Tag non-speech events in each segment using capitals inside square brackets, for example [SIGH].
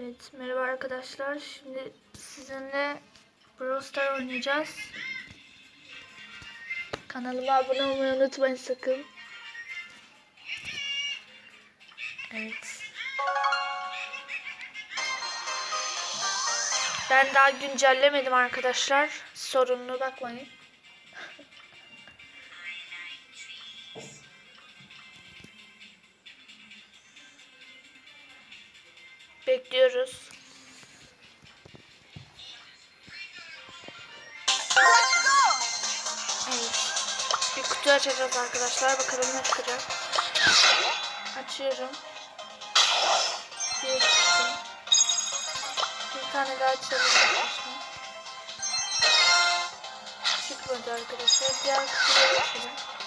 Evet merhaba arkadaşlar. Şimdi sizinle Brawl Star oynayacağız. Kanalıma abone olmayı unutmayın sakın. Evet. Ben daha güncellemedim arkadaşlar. Sorunlu bakmayın. Bekliyoruz. Bir kutu açacağız arkadaşlar. Bakalım ne çıkacak. Açıyorum. Bir tane daha açalım arkadaşlar. Çıkmadı arkadaşlar. Diğer kutuyu açalım.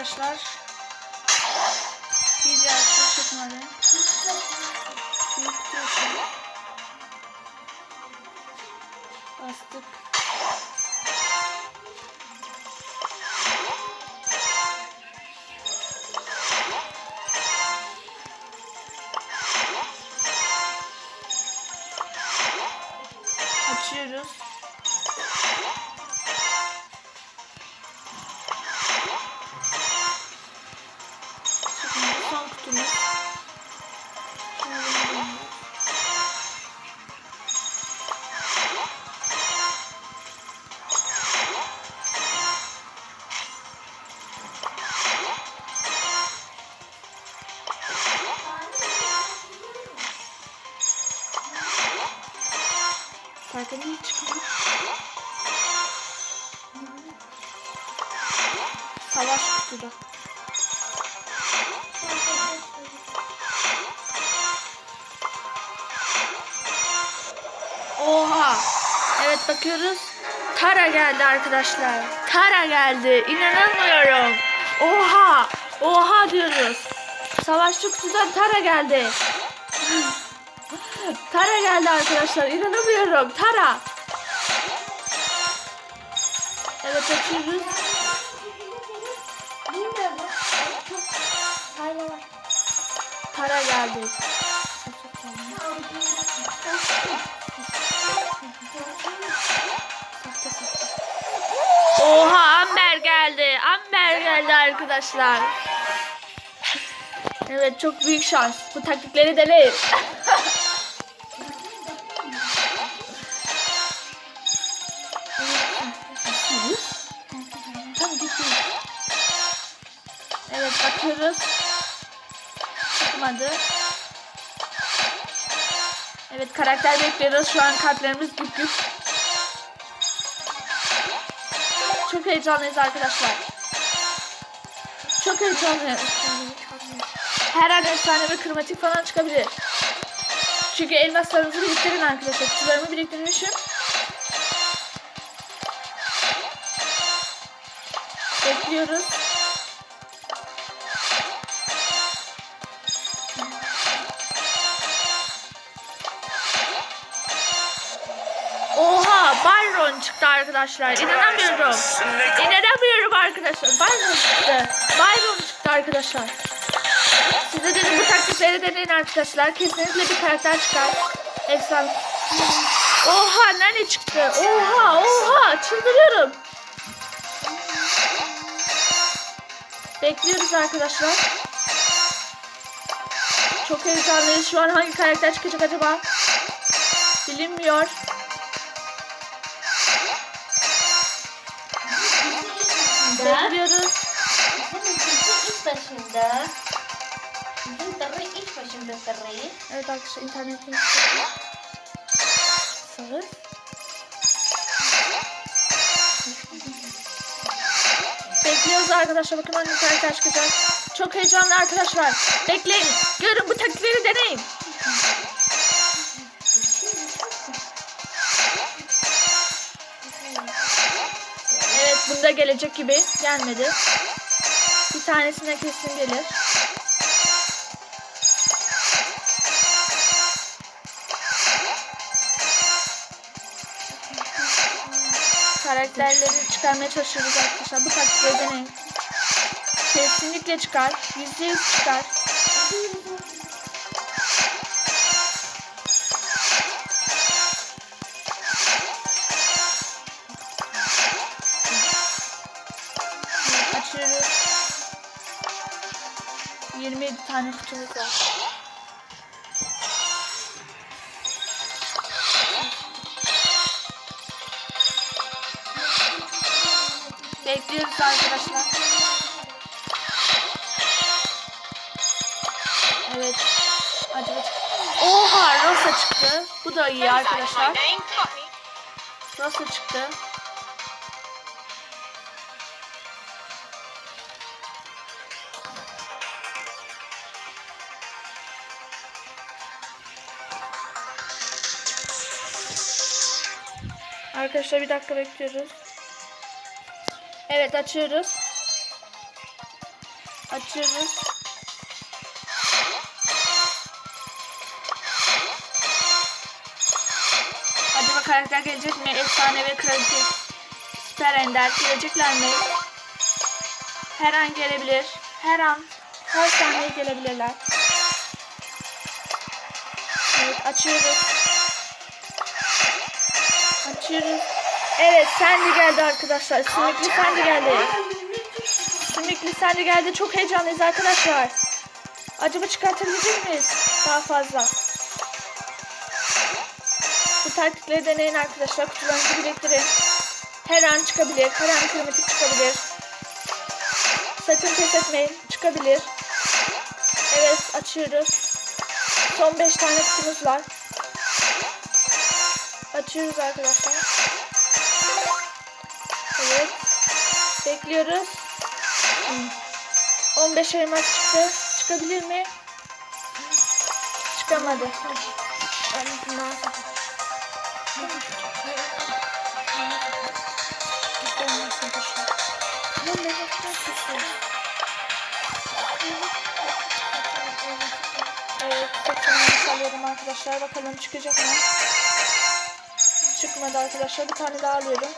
Arkadaşlar. Bir diğer kutu çıkmadı. Kutu açalım. Bastık. Zaten iyi. Savaş kutuda. Oha. Evet bakıyoruz. Tara geldi arkadaşlar. Tara geldi. İnanamıyorum. Oha. Oha diyoruz. Savaşçı kutudan Tara geldi. Tara geldi arkadaşlar. İnanamıyorum. Tara. Evet açıyoruz. Tara geldi. Oha Amber geldi. Amber geldi arkadaşlar. Evet çok büyük şans. Bu taktikleri deneyin. [LAUGHS] Evet bakıyoruz. Çıkmadı. Evet karakter bekliyoruz. Şu an kalplerimiz güp güp. Çok heyecanlıyız arkadaşlar. Çok heyecanlıyız. Her an efsane ve kromatik falan çıkabilir. Çünkü elmaslarınızı biriktirin arkadaşlar. Kutularımı biriktirmişim. Bekliyoruz. Byron çıktı arkadaşlar. İnanamıyorum. İnanamıyorum arkadaşlar. Byron çıktı. Byron çıktı arkadaşlar. Size dedim bu taktikleri deneyin arkadaşlar. Kesinlikle bir karakter çıkar. Efsane. Oha nerede çıktı? Oha oha çıldırıyorum. Bekliyoruz arkadaşlar. Çok heyecanlıyız. Şu an hangi karakter çıkacak acaba? Bilinmiyor. başında. Bizim sarı iç başında sarı. Evet arkadaşlar internetin sarı. Sarı. Bekliyoruz arkadaşlar. Bakın hangi karakter çıkacak. Çok heyecanlı arkadaşlar. Bekleyin. Görün bu taktikleri deneyin. Evet bunda gelecek gibi gelmedi. Bir tanesine kesin gelir. Karakterleri çıkarmaya çalışıyoruz arkadaşlar. Bu taktikleri deneyin. Kesinlikle çıkar. Yüzde yüz çıkar. 27 tane kutumuz var. Bekliyoruz arkadaşlar. Evet. Acaba Oha Rosa çıktı. Bu da iyi arkadaşlar. Rosa çıktı. Arkadaşlar bir dakika bekliyoruz. Evet açıyoruz. Açıyoruz. Acaba karakter gelecek mi? Efsane ve kraliçe. Süper Ender gelecekler mi? Her an gelebilir. Her an. Her saniye gelebilirler. Evet açıyoruz. Açıyoruz. Evet Sandy geldi arkadaşlar. Sümüklü Sandy geldi. Sümüklü Sandy geldi. Çok heyecanlıyız arkadaşlar. Acaba çıkartabilecek miyiz? Daha fazla. Bu taktikleri deneyin arkadaşlar. Kutularınızı biriktirin. Her an çıkabilir. Her an kromatik çıkabilir. Sakın pes etmeyin. Çıkabilir. Evet açıyoruz. Son 5 tane kutumuz var. Açıyoruz arkadaşlar. Bekliyoruz. Hmm. 15 elmas çıktı. Çıkabilir mi? Çıkamadı. Evet, alıyorum arkadaşlar. Bakalım çıkacak mı? Çıkmadı arkadaşlar. Bir tane daha alıyorum.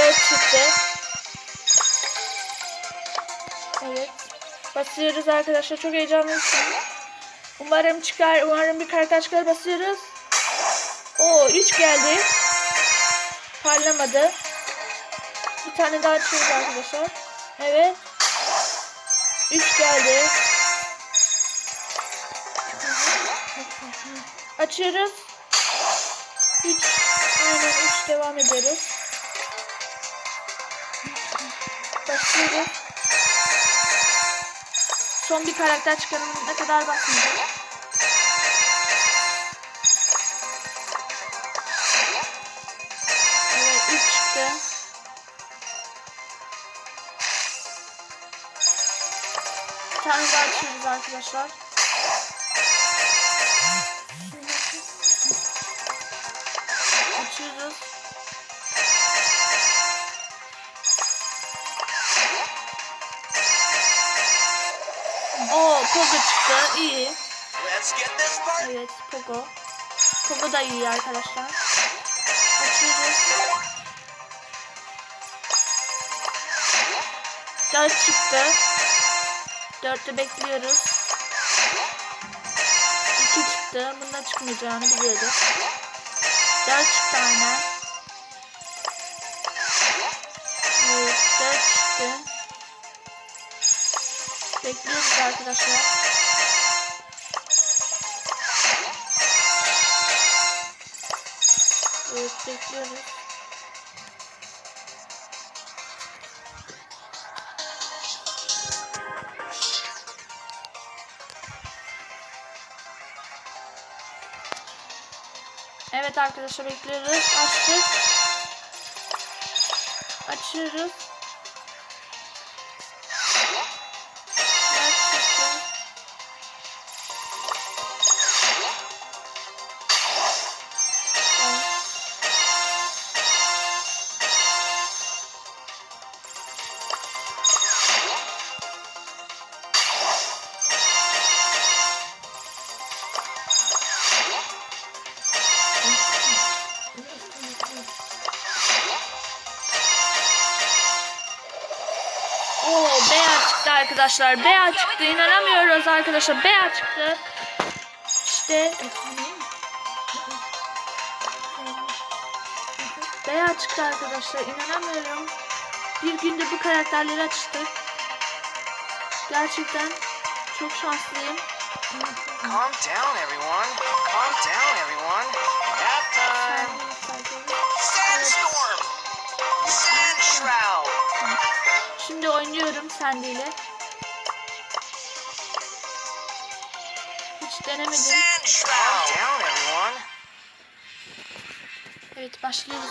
4 çıktı. Evet. Basıyoruz arkadaşlar. Çok heyecanlıyız. Umarım çıkar. Umarım bir karakter çıkar. Basıyoruz. Oo 3 geldi. Parlamadı. Bir tane daha açıyoruz arkadaşlar. Evet. 3 geldi. Açıyoruz. 3. Aynen 3 devam ediyoruz. Başlıyoruz. Son bir karakter çıkarımına kadar basmayacağız. Evet 3 çıktı. Bir tane daha açıyoruz arkadaşlar. Pogo çıktı. İyi. Evet Pogo. Pogo da iyi arkadaşlar. Açıyoruz. Dört çıktı. Dörtte bekliyoruz. İki çıktı. Bunda çıkmayacağını biliyorduk. Dört çıktı aynen. Evet, dört çıktı. Bekliyoruz arkadaşlar. Evet, bekliyoruz. Evet arkadaşlar bekliyoruz. Açtık. Açıyoruz. Arkadaşlar. Beyaz çıktı. İnanamıyoruz arkadaşlar. Beyaz çıktı. İşte Beyaz çıktı arkadaşlar. İnanamıyorum. Bir günde bu karakterleri açtık. Gerçekten çok şanslıyım. Calm down, everyone. Calm down, everyone. Sendeyle. Hiç denemedim. Evet başlıyoruz.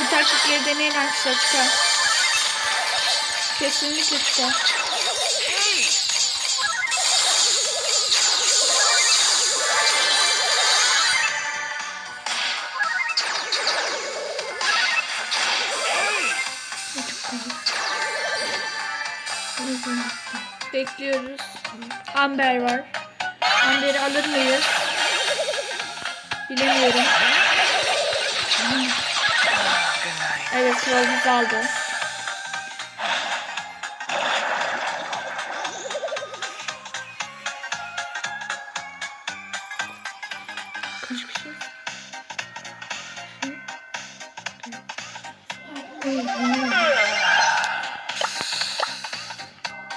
Bu taktikleri deneyin arkadaşlar çıkar. Kesinlikle çıkar. Bekliyoruz. Amber var. Amber'i alır mıyız? Bilemiyorum. Evet bizi aldı. Kaç kişi?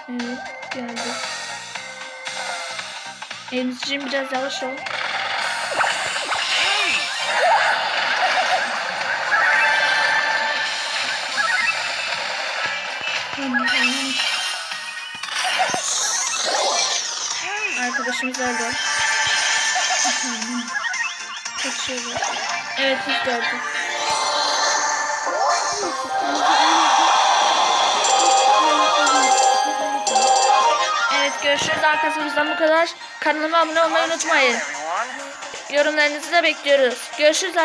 Evet geldi. Emziciğim biraz yavaş ol. Arkadaşımız öldü. Kaçıyoruz. Evet biz gördük. Evet görüşürüz arkadaşlar bu kadar. Kanalıma abone olmayı unutmayın. Yorumlarınızı da bekliyoruz. Görüşürüz arkadaşlar.